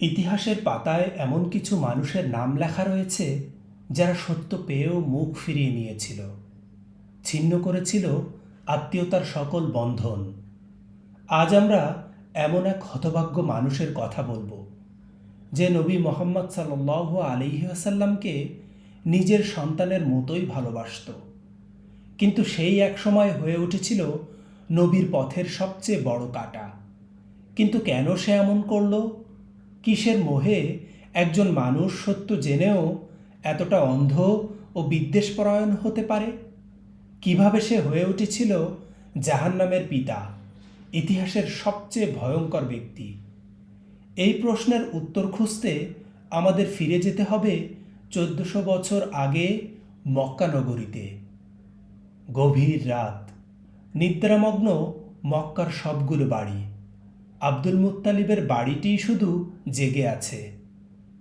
ইতিহাসের পাতায় এমন কিছু মানুষের নাম লেখা রয়েছে, যারা সত্য পেয়েও মুখ ফিরিয়ে নিয়েছিল। ছিন্ন করেছিল আত্মীয়তার সকল বন্ধন। আজ আমরা এমন এক হতভাগ্য মানুষের কথা বলব, যে নবী মোহাম্মদ সাল্লাহ আলিহাসাল্লামকে নিজের সন্তানের মতোই ভালোবাসত। কিন্তু সেই এক সময় হয়ে উঠেছিল নবীর পথের সবচেয়ে বড় কাটা। কিন্তু কেন সে এমন করল? কিসের মোহে একজন মানুষ সত্য জেনেও এতটা অন্ধ ও বিদ্বেষপরায়ণ হতে পারে? কীভাবে সে হয়ে উঠেছিল জাহান্নামের পিতা, ইতিহাসের সবচেয়ে ভয়ঙ্কর ব্যক্তি? এই প্রশ্নের উত্তর খুঁজতে আমাদের ফিরে যেতে হবে চোদ্দশো বছর আগে মক্কা নগরীতে। গভীর রাত, নিদ্রামগ্ন মক্কার সবগুলো বাড়ি। আব্দুল মুত্তালিবের বাড়িটিই শুধু জেগে আছে।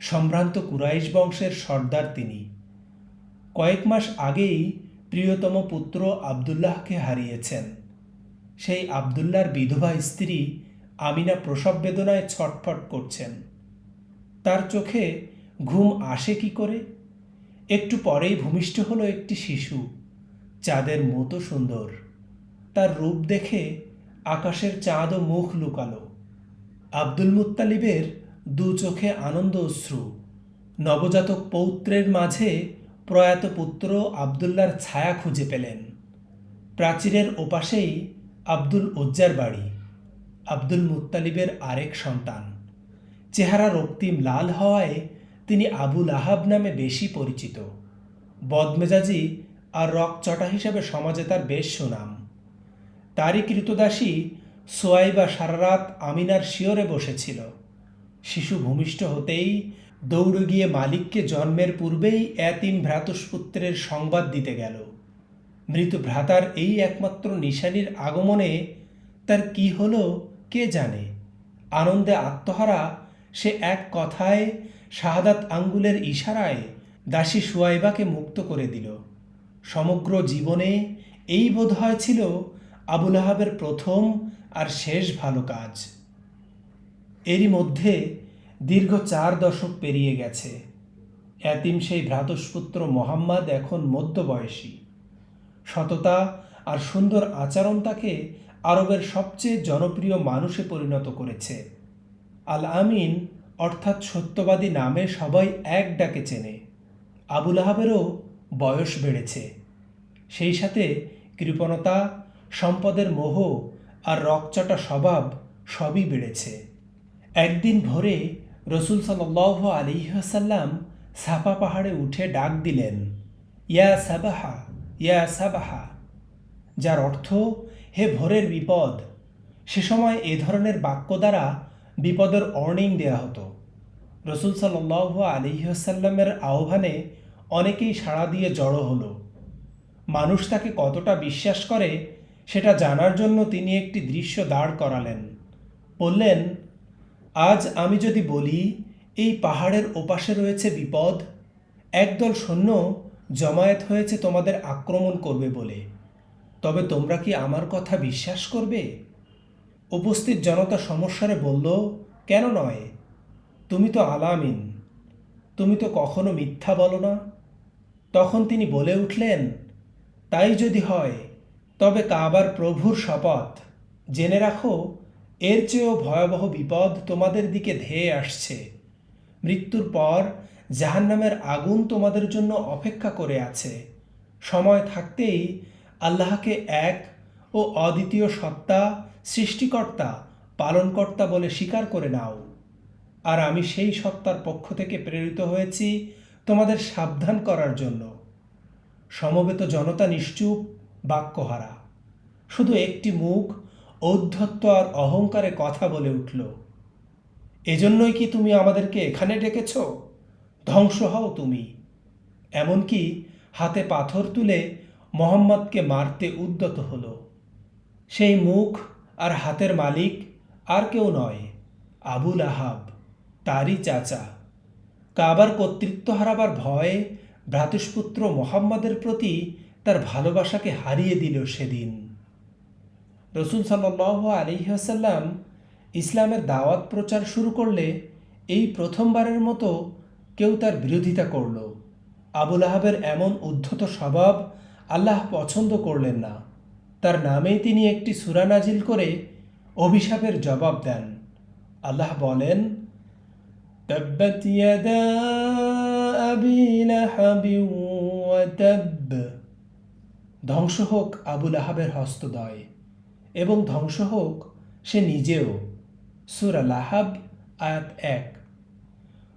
সম্ভ্রান্ত কুরাইশ বংশের সর্দার তিনি। কয়েক মাস আগেই প্রিয়তম পুত্র আবদুল্লাহকে হারিয়েছেন। সেই আবদুল্লার বিধবা স্ত্রী আমিনা প্রসব বেদনায় ছটফট করছেন। তার চোখে ঘুম আসে কি করে? একটু পরেই ভূমিষ্ঠ হলো একটি শিশু। চাঁদের মতো সুন্দর। তার রূপ দেখে আকাশের চাঁদও মুখ লুকালো। আব্দুল মুত্তালিবের দু চোখে আনন্দ অশ্রু। নবজাতক পৌত্রের মাঝে প্রয়াত পুত্র আবদুল্লার ছায়া খুঁজে পেলেন। প্রাচীরের ওপাশেই আব্দুল উজ্জার বাড়ি। আব্দুল মুত্তালিবের আরেক সন্তান। চেহারা রক্তিম লাল হওয়ায় তিনি আবুল আহাব নামে বেশি পরিচিত। বদমেজাজি আর রকচটা হিসেবে সমাজে তার বেশ সুনাম। তারই কৃতদাসী সোয়াইবা সারারাত আমিনার শিওরে বসেছিল। শিশু ভূমিষ্ঠ হতেই দৌড়ে গিয়ে মালিককে জন্মের পূর্বেই এতিম ভ্রাতুষ্পুত্রের সংবাদ দিতে গেল। মৃত ভ্রাতার এই একমাত্র নিশানির আগমনে তার কি হলো কে জানে? আনন্দে আত্মহারা, সে এক কথায় শাহাদাত আঙ্গুলের ইশারায় দাসী সুয়াইবাকে মুক্ত করে দিল। সমগ্র জীবনে এই বোধ হয় ছিল আবুল আহাবের প্রথম আর শেষ ভালো কাজ। এরই মধ্যে দীর্ঘ চার দশক পেরিয়ে গেছে। এতিম সেই ভ্রাতস্পুত্র মোহাম্মদ এখন মধ্যবয়সী। সততা আর সুন্দর আচরণ তাকে আরবের সবচেয়ে জনপ্রিয় মানুষে পরিণত করেছে। আল আমিন অর্থাৎ সত্যবাদী নামে সবাই এক ডাকে চেনে। আবুল আহাবেরও বয়স বেড়েছে। সেই সাথে কৃপণতা সম্পদের মোহ আর রকচটা স্বভাব সবই বেড়েছে। একদিন ভোরে রসুল সাল সাল্লাহ আলিহাসাল্লাম সাপা পাহাড়ে উঠে ডাক দিলেন, ইয়া সাবাহা ইয়া সাবাহা। যার অর্থ, হে ভোরের বিপদ। সে সময় এ ধরনের বাক্য দ্বারা বিপদের অর্নিং দেয়া হতো। রসুল সাল্লাহ আলিহাসাল্লামের আহ্বানে অনেকেই সাড়া দিয়ে জড়ো হলো। মানুষ তাকে কতটা বিশ্বাস করে সেটা জানার জন্য তিনি একটি দৃশ্য দাঁড় করালেন। বললেন, আজ আমি যদি বলি, এই পাহাড়ের ওপাশে রয়েছে বিপদ, একদল সৈন্য জমায়েত হয়েছে তোমাদের আক্রমণ করবে বলে। তবে তোমরা কি আমার কথা বিশ্বাস করবে? উপস্থিত জনতা সমস্যারে বলল, কেন নয়? তুমি তো আলামিন। তুমি তো কখনো মিথ্যা বলো না। তখন তিনি বলে উঠলেন, তাই যদি হয় তবে কাবার প্রভুর শপথ। জেনে রাখো, এর চেয়েও ভয়াবহ বিপদ তোমাদের দিকে ধেয়ে আসছে। মৃত্যুর পর জাহান্নামের আগুন তোমাদের জন্য অপেক্ষা করে আছে। সময় থাকতেই আল্লাহকে এক ও অদ্বিতীয় সত্তা, সৃষ্টিকর্তা, পালনকর্তা বলে স্বীকার করে নাও। আর আমি সেই সত্তার পক্ষ থেকে প্রেরিত হয়েছি তোমাদের সাবধান করার জন্য। সমবেত জনতা নিশ্চুপ, বাক্যহারা। শুধু একটি মুখ ঔদ্ধত্য আর অহংকারে কথা বলে উঠল। এজন্যই কি তুমি আমাদেরকে এখানে ডেকেছ? ধ্বংস হও তুমি। এমনকি হাতে পাথর তুলে মোহাম্মদকে মারতে উদ্যত হল। সেই মুখ আর হাতের মালিক আর কেউ নয়, আবুল আহাব, তারই চাচা। কাবার কর্তৃত্ব হারাবার ভয়ে ভ্রাতুষ্পুত্র মোহাম্মদের প্রতি তার ভালোবাসাকে হারিয়ে দিল সেদিন। রসুল সাল্লাহ আলিহাসাল্লাম ইসলামের দাওয়াত প্রচার শুরু করলে এই প্রথমবারের মতো কেউ তার বিরোধিতা করল আবুল আহাবের এমন উদ্ধত স্বভাব আল্লাহ পছন্দ করলেন না তার নামেই তিনি একটি সূরা নাজিল করে অভিশাপের জবাব দেন আল্লাহ বলেন تبت يدا أبي لهب وتب ধ্বংস হোক আবুল আহাবের হস্তদয় এবং ধ্বংস হোক, সে নিজেও। সুরা লাহাব, আয়াত এক।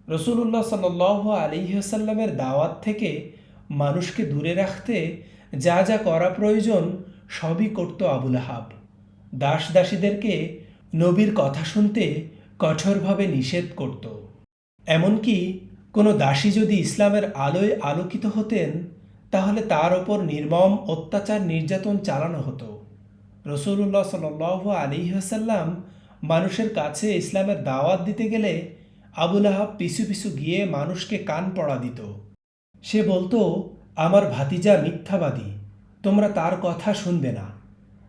রসুল্লাহ সাল আলিহাসাল্লামের দাওয়াত থেকে মানুষকে দূরে রাখতে যা যা করা প্রয়োজন, সবই করত আবুল আহাব দাস দাসীদেরকে নবীর কথা শুনতে কঠোরভাবে নিষেধ করত। এমনকি কোনো দাসী যদি ইসলামের আলোয় আলোকিত হতেন, তাহলে তার ওপর নির্মম অত্যাচার নির্যাতন চালানো হতো। রসুল্লাহ সাল আলী হাসাল্লাম মানুষের কাছে ইসলামের দাওয়াত দিতে গেলে আবুল আহাব পিছু পিছু গিয়ে মানুষকে কান পড়া দিত। সে বলতো, আমার ভাতিজা মিথ্যাবাদী, তোমরা তার কথা শুনবে না।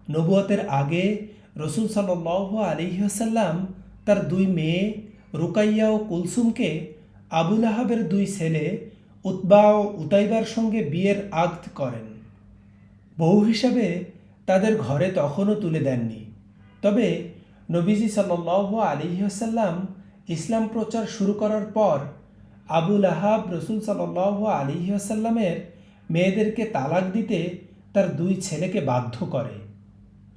নবুয়তের আগে রসুল সাল আলী হাসাল্লাম তার দুই মেয়ে রুকাইয়া ও কুলসুমকে আবুল আহাবের দুই ছেলে উতবা ও উতাইবার সঙ্গে বিয়ের আগ্দ করেন। বউ হিসাবে তাদের ঘরে তখনও তুলে দেননি। তবে নবীজি সাল্লাহ আলিহাসাল্লাম ইসলাম প্রচার শুরু করার পর আবুল আহাব রসুল সাল্লাহ আলিহাসাল্লামের মেয়েদেরকে তালাক দিতে তার দুই ছেলেকে বাধ্য করে।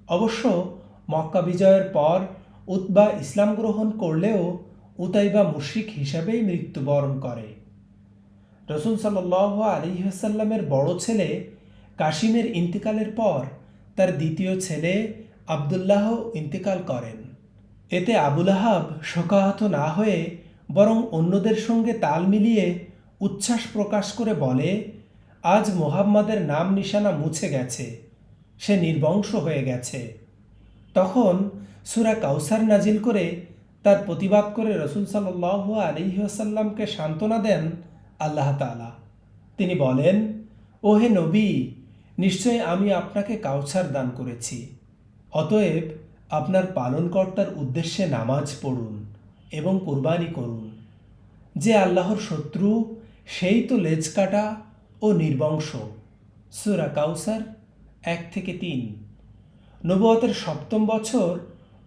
অবশ্য মক্কা বিজয়ের পর উতবা ইসলাম গ্রহণ করলেও উতাইবা মুশরিক হিসাবেই মৃত্যুবরণ করে। রসুল সাল্লাহ আলিহাসাল্লামের বড় ছেলে কাশিমের ইন্তিকালের পর তার দ্বিতীয় ছেলে আবদুল্লাহ ইন্তিকাল করেন। এতে আবুল আহাব শোকাহত না হয়ে বরং অন্যদের সঙ্গে তাল মিলিয়ে উচ্ছ্বাস প্রকাশ করে বলে, আজ মোহাম্মদের নাম নিশানা মুছে গেছে, সে নির্বংশ হয়ে গেছে। তখন সুরা কাউসার নাজিল করে তার প্রতিবাদ করে রসুল সাল্লাহ আলিহাসাল্লামকে সান্ত্বনা দেন আল্লাহ তালা তিনি বলেন ও হে নবী নিশ্চয় আমি আপনাকে কাউছার দান করেছি। অতএব আপনার পালনকর্তার উদ্দেশ্যে নামাজ পড়ুন এবং কোরবানি করুন। যে আল্লাহর শত্রু, সেই তো লেজ কাটা ও নির্বংশ। সুরা কাউসার এক থেকে তিন। নবুয়তের সপ্তম বছর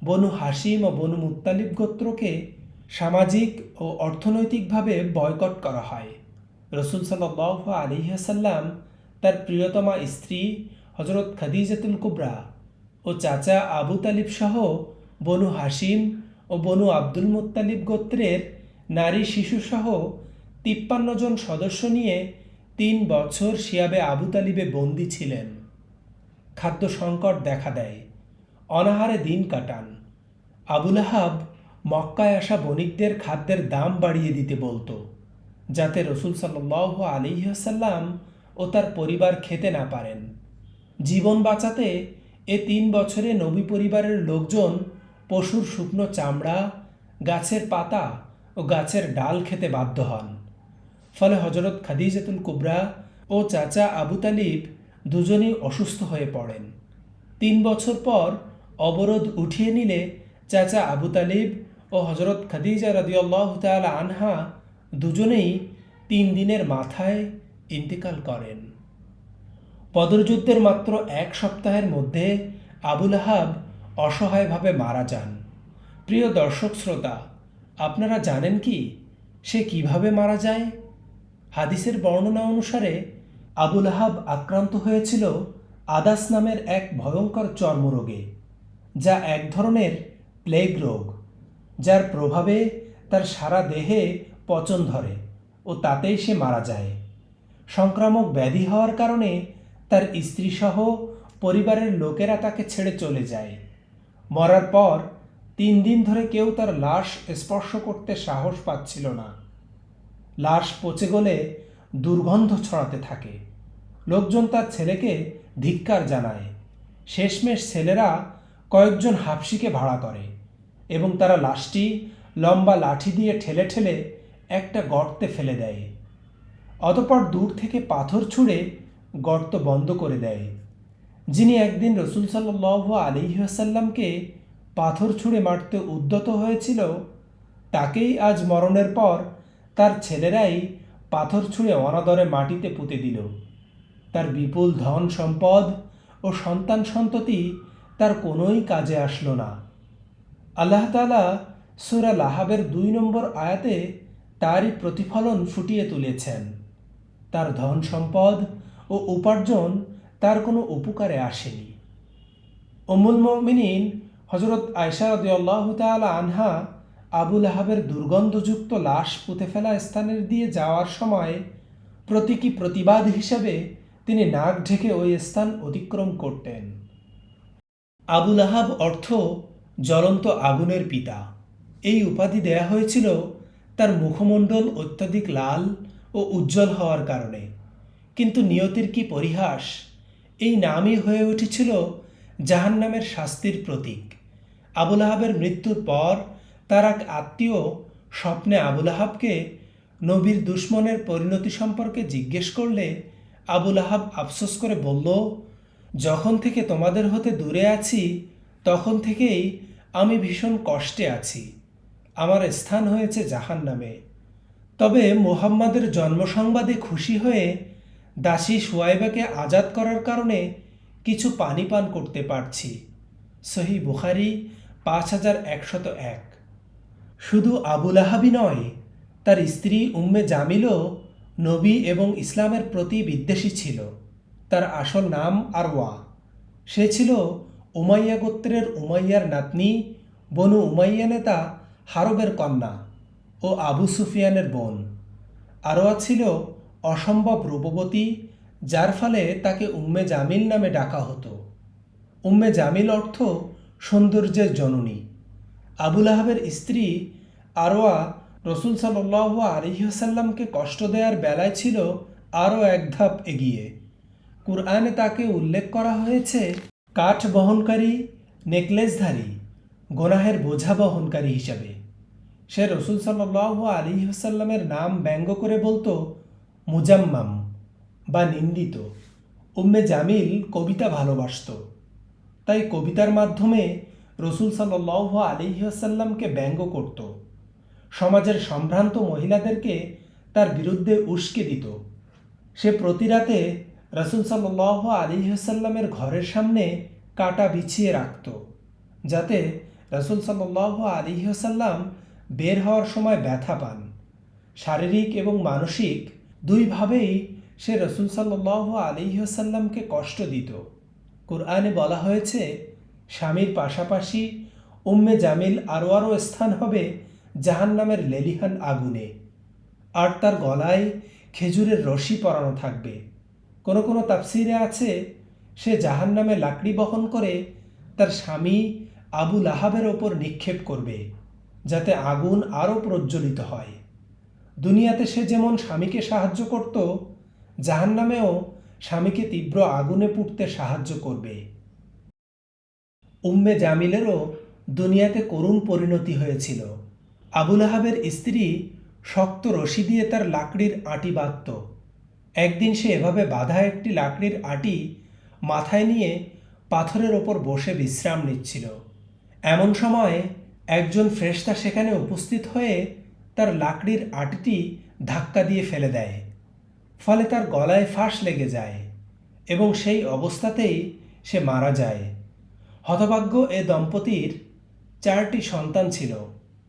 বনু হাসিম ও বনু মুত্তালিব গোত্রকে সামাজিক ও অর্থনৈতিকভাবে বয়কট করা হয়। রসুল সাল্লাহ আলিহাসাল্লাম তার প্রিয়তমা স্ত্রী হজরত খাদিজাতুল কুবরা ও চাচা আবু তালিব সহ বনু হাসিম ও বনু আব্দুল মুত্তালিব গোত্রের নারী শিশুসহ তিপ্পান্ন জন সদস্য নিয়ে তিন বছর শিয়াবে আবু তালিবে বন্দী ছিলেন। খাদ্য সংকট দেখা দেয়, অনাহারে দিন কাটান। আবুল আহাব মক্কায় আসা বণিকদের খাদ্যের দাম বাড়িয়ে দিতে বলতো, যাতে রসুল সাল্লাহ আলিহাসাল্লাম ও তার পরিবার খেতে না পারেন। জীবন বাঁচাতে এ তিন বছরে নবী পরিবারের লোকজন পশুর শুকনো চামড়া, গাছের পাতা ও গাছের ডাল খেতে বাধ্য হন। ফলে হজরত খাদিজাতুল কুবরা ও চাচা আবু তালিব দুজনেই অসুস্থ হয়ে পড়েন। তিন বছর পর অবরোধ উঠিয়ে নিলে চাচা আবু তালিব ও হজরত খাদিজা রদিয়াল্লাহ তালা আনহা দুজনেই তিন দিনের মাথায় ইন্তেকাল করেন। পদরযুদ্ধের মাত্র এক সপ্তাহের মধ্যে আবুল আহাব অসহায়ভাবে মারা যান। প্রিয় দর্শক শ্রোতা, আপনারা জানেন কি সে কীভাবে মারা যায়? হাদিসের বর্ণনা অনুসারে আবুল আহাব আক্রান্ত হয়েছিল আদাস নামের এক ভয়ঙ্কর চর্মরোগে, যা এক ধরনের প্লেগ রোগ, যার প্রভাবে তার সারা দেহে পচন ধরে ও তাতেই সে মারা যায়। সংক্রামক ব্যাধি হওয়ার কারণে তার স্ত্রীসহ পরিবারের লোকেরা তাকে ছেড়ে চলে যায়। মরার পর তিন দিন ধরে কেউ তার লাশ স্পর্শ করতে সাহস পাচ্ছিল না। লাশ পচে গলে দুর্গন্ধ ছড়াতে থাকে। লোকজন তার ছেলেকে ধিক্কার জানায়। শেষমেশ ছেলেরা কয়েকজন হাফসিকে ভাড়া করে এবং তারা লাশটি লম্বা লাঠি দিয়ে ঠেলে ঠেলে একটা গর্তে ফেলে দেয়। অতপর দূর থেকে পাথর ছুঁড়ে গর্ত বন্ধ করে দেয়, যিনি একদিন রসুল সাল্লাহ আলিহাসাল্লামকে পাথর ছুঁড়ে মারতে উদ্যত হয়েছিল, তাকেই আজ মরণের পর তার ছেলেরাই পাথর ছুঁড়ে অনাদরে মাটিতে পুঁতে দিল। তার বিপুল ধন সম্পদ ও সন্তান সন্ততি তার কোনোই কাজে আসলো না। আল্লাহ তালা সুরা লাহাবের দুই নম্বর আয়াতে তারই প্রতিফলন ফুটিয়ে তুলেছেন। তার ধন সম্পদ ও উপার্জন তার কোনো উপকারে আসেনি। অমুল মমিনিন হজরত আয়সা রদিয়াল্লাহ তালা আনহা আবুল আহাবের দুর্গন্ধযুক্ত লাশ পুঁতে ফেলা স্থানের দিয়ে যাওয়ার সময় প্রতীকী প্রতিবাদ হিসেবে তিনি নাক ঢেকে ওই স্থান অতিক্রম করতেন। আবুল আহাব অর্থ জ্বলন্ত আগুনের পিতা। এই উপাধি দেয়া হয়েছিল তার মুখমণ্ডল অত্যাধিক লাল ও উজ্জ্বল হওয়ার কারণে। কিন্তু নিয়তির কি পরিহাস? এই নামই হয়ে উঠেছিল জাহান্নামের শাস্তির প্রতীক। আবুল আহাবের মৃত্যুর পর তার এক আত্মীয় স্বপ্নে আবুল আহাবকে নবীর দুশ্মনের পরিণতি সম্পর্কে জিজ্ঞেস করলে আবুল আহাব আফসোস করে বলল, যখন থেকে তোমাদের হতে দূরে আছি, তখন থেকেই আমি ভীষণ কষ্টে আছি। আমার স্থান হয়েছে জাহান নামে তবে মোহাম্মদের জন্ম সংবাদে খুশি হয়ে দাসী সুয়াইবাকে আজাদ করার কারণে কিছু পানি পান করতে পারছি। সহি বুখারি, পাঁচ হাজার একশত এক। শুধু আবুল আহাবি নয়, তার স্ত্রী উম্মে জামিলও নবী এবং ইসলামের প্রতি বিদ্বেষী ছিল। তার আসল নাম আরওয়া। সে ছিল উমাইয়া গোত্রের উমাইয়ার নাতনি, বনু উমাইয়া নেতা হারবের কন্যা। ও আবু সুফিয়ানের বোন। আরোয়া ছিল অসম্ভব রূপবতী, যার ফলে তাকে উম্মে জামিল নামে ডাকা হতো। উম্মে জামিল অর্থ সৌন্দর্যের জননী। আবুল আহাবের স্ত্রী আরোয়া রসুল সাল্লাহ আলিহাসাল্লামকে কষ্ট দেওয়ার বেলায় ছিল আরও এক ধাপ এগিয়ে। কুরআনে তাকে উল্লেখ করা হয়েছে কাঠ বহনকারী নেকলেসধারী, গোনাহের বোঝা বহনকারী হিসাবে। সে রসুল সাল্লাহ আলী হাসাল্লামের নাম ব্যঙ্গ করে বলতো, মুজাম্মাম বা নিন্দিত উম্মে জামিল কবিতা ভালোবাসত। তাই কবিতার মাধ্যমে রসুল সাল্লাহ আলী আসাল্লামকে ব্যঙ্গ করত। সমাজের সম্ভ্রান্ত মহিলাদেরকে তার বিরুদ্ধে উস্কে দিত। সে প্রতি রাতে রসুল সাল্লাহ আলী হাসাল্লামের ঘরের সামনে কাটা বিছিয়ে রাখত, যাতে রসুল সাল্লাহ আলী হাসাল্লাম বের হওয়ার সময় ব্যথা পান। শারীরিক এবং মানসিক দুইভাবেই সে রসুল সাল্লাহ আলী হাসাল্লামকে কষ্ট দিত। কোরআনে বলা হয়েছে, স্বামীর পাশাপাশি উম্মে জামিল আরও আরও স্থান হবে জাহান্নামের লেলিহান আগুনে। আর তার গলায় খেজুরের রশি পরানো থাকবে। কোনো কোনো তাফসিরে আছে, সে জাহান নামে লাকড়ি বহন করে তার স্বামী আবু লাহাবের ওপর নিক্ষেপ করবে। যাতে আগুন আরও প্রজ্বলিত হয়। দুনিয়াতে সে যেমন স্বামীকে সাহায্য করত জাহান নামেও স্বামীকে তীব্র আগুনে পুড়তে সাহায্য করবে। উম্মে জামিলেরও দুনিয়াতে করুণ পরিণতি হয়েছিল। আবুল আহাবের স্ত্রী শক্ত রশি দিয়ে তার লাকড়ির আঁটি বাঁধত। একদিন সে এভাবে বাঁধা একটি লাকড়ির আটি মাথায় নিয়ে পাথরের ওপর বসে বিশ্রাম নিচ্ছিল। এমন সময় একজন ফ্রেস্তা সেখানে উপস্থিত হয়ে তার লাকড়ির আটিটি ধাক্কা দিয়ে ফেলে দেয়, ফলে তার গলায় ফাঁস লেগে যায় এবং সেই অবস্থাতেই সে মারা যায়। হতভাগ্য এ দম্পতির চারটি সন্তান ছিল,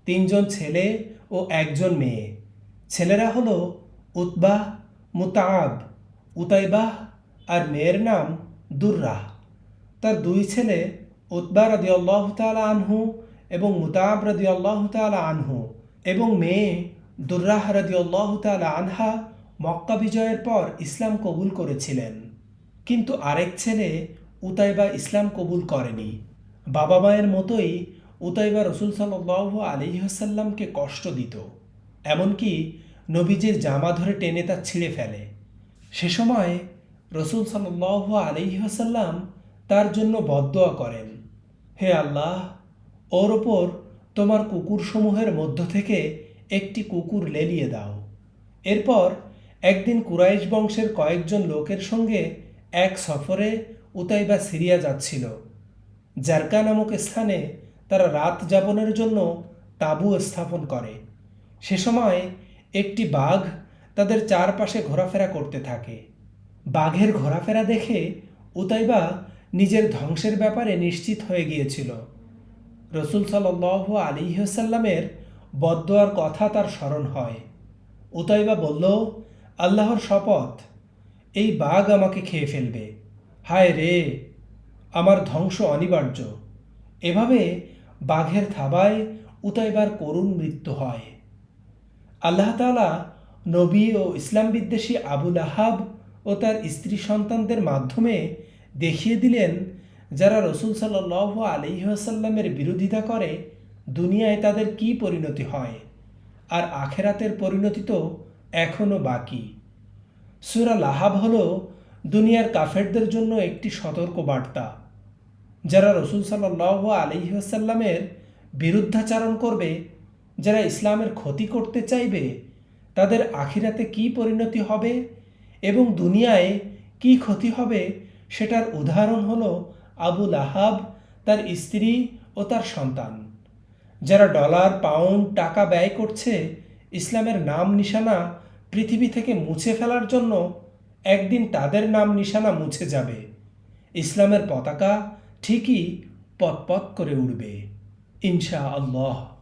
তিনজন ছেলে ও একজন মেয়ে। ছেলেরা হলো উতবাহ মুতাব উতাইবাহ আর মেয়ের নাম দুর্রাহ। তার দুই ছেলে উতবা রদি আল্লাহ তালা আনহু এবং মুতাব রদি আল্লাহ তালা আনহু এবং মেয়ে দুর্রাহ রদি আল্লাহ তালা আনহা মক্কা বিজয়ের পর ইসলাম কবুল করেছিলেন। কিন্তু আরেক ছেলে উতাইবা ইসলাম কবুল করেনি। বাবা মায়ের মতোই উতাইবা রসুল সাল্লাহ আলিহাসাল্লামকে কষ্ট দিত। এমনকি নবীজির জামা ধরে টেনে তা ছিঁড়ে ফেলে। সে সময় রসুল সাল্লাহ আলিহাসাল্লাম তার জন্য বদোয়া করেন, হে আল্লাহ ওর ওপর তোমার কুকুরসমূহের মধ্য থেকে একটি কুকুর লেলিয়ে দাও। এরপর একদিন কুরাইশ বংশের কয়েকজন লোকের সঙ্গে এক সফরে উতাইবা সিরিয়া যাচ্ছিল, জারকা নামক স্থানে তারা রাত যাপনের জন্য তাঁবু স্থাপন করে। সে সময় একটি বাঘ তাদের চারপাশে ঘোরাফেরা করতে থাকে। বাঘের ঘোরাফেরা দেখে উতাইবা নিজের ধ্বংসের ব্যাপারে নিশ্চিত হয়ে গিয়েছিল। রসুল সাল আলিহাসাল্লামের বদোয়ার কথা তার স্মরণ হয়। উতাইবা বলল, আল্লাহর শপথ, এই বাঘ আমাকে খেয়ে ফেলবে। হায় রে, আমার ধ্বংস অনিবার্য। এভাবে বাঘের থাবায় উতাইবার করুণ মৃত্যু হয়। আল্লাহ তালা নবী ও ইসলাম বিদ্বেষী আবুল আহাব ও তার স্ত্রী সন্তানদের মাধ্যমে দেখিয়ে দিলেন যারা রসুল সাল্লাহ আলিহাসাল্লামের বিরোধিতা করে, দুনিয়ায় তাদের কি পরিণতি হয়? আর আখেরাতের পরিণতি তো এখনও বাকি। সুরা লাহাব হল দুনিয়ার কাফেরদের জন্য একটি সতর্ক বার্তা যারা রসুল সাল্লাহ আলিহাসাল্লামের বিরুদ্ধাচারণ করবে, যারা ইসলামের ক্ষতি করতে চাইবে, তাদের আখিরাতে কি পরিণতি হবে এবং দুনিয়ায় কি ক্ষতি হবে, সেটার উদাহরণ হলো আবুল আহাব তার স্ত্রী ও তার সন্তান। যারা ডলার, পাউন্ড, টাকা ব্যয় করছে, ইসলামের নাম নিশানা পৃথিবী থেকে মুছে ফেলার জন্য একদিন তাদের নাম নিশানা মুছে যাবে। ইসলামের পতাকা ঠিকই পতপত করে উঠবে ইনশা আল্লাহ